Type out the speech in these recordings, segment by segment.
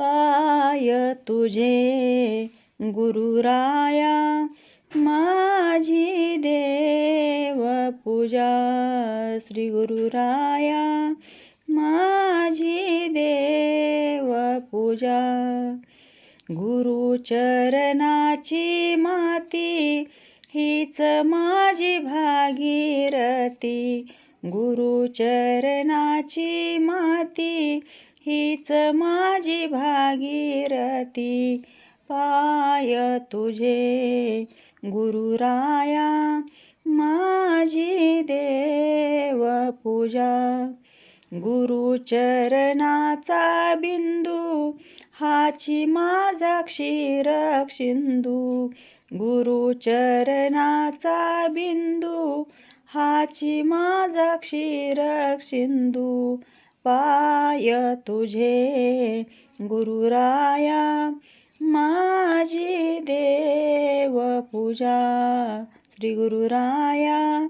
पाय तुझे गुरुराया माझी देव पूजा. श्री गुरुराया माझी देव पूजा. गुरुचरणाची माती हीच माझी भागीरथी. गुरुचरणाची माती हीच माझी भागीरथी. पाय तुझे गुरुराया माझी देव पूजा. गुरुचरणाचा बिंदू हाची माझा क्षीर सिंधू गुरुचरणाचा बिंदू हाची माझा क्षीर सिंधू पाय तुझे गुरुराया माझी देव पूजा. श्री गुरुराया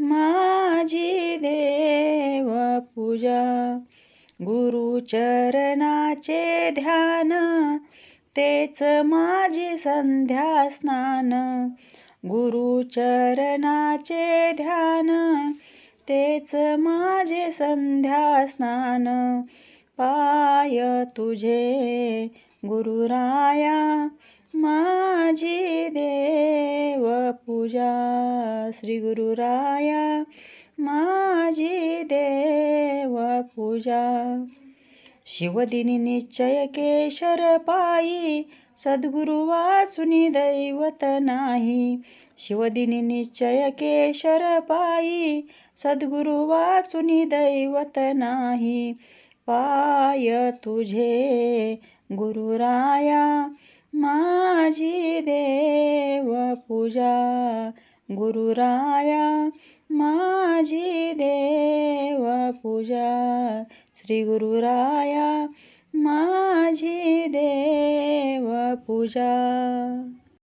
माझी देव पूजा. गुरुचरणाचे ध्यान तेच माझी संध्या स्नान. गुरुचरणाचे ध्यान तेच माझे संध्या स्नान. पाय तुझे गुरुराया माझी देव पूजा. श्री गुरुराया माझी देव पूजा. शिवदिनी निश्चय केशर पायी सद्गुरु वाचुनी दैवत नाही. शिवदिनी निश्चय केशर पायी सद्गुरु वाचुनी दैवत नाही. पाय तुझे गुरुराया माझी देव पूजा. गुरुराया माझी देव पूजा. श्री गुरुराया माझी देव पूजा.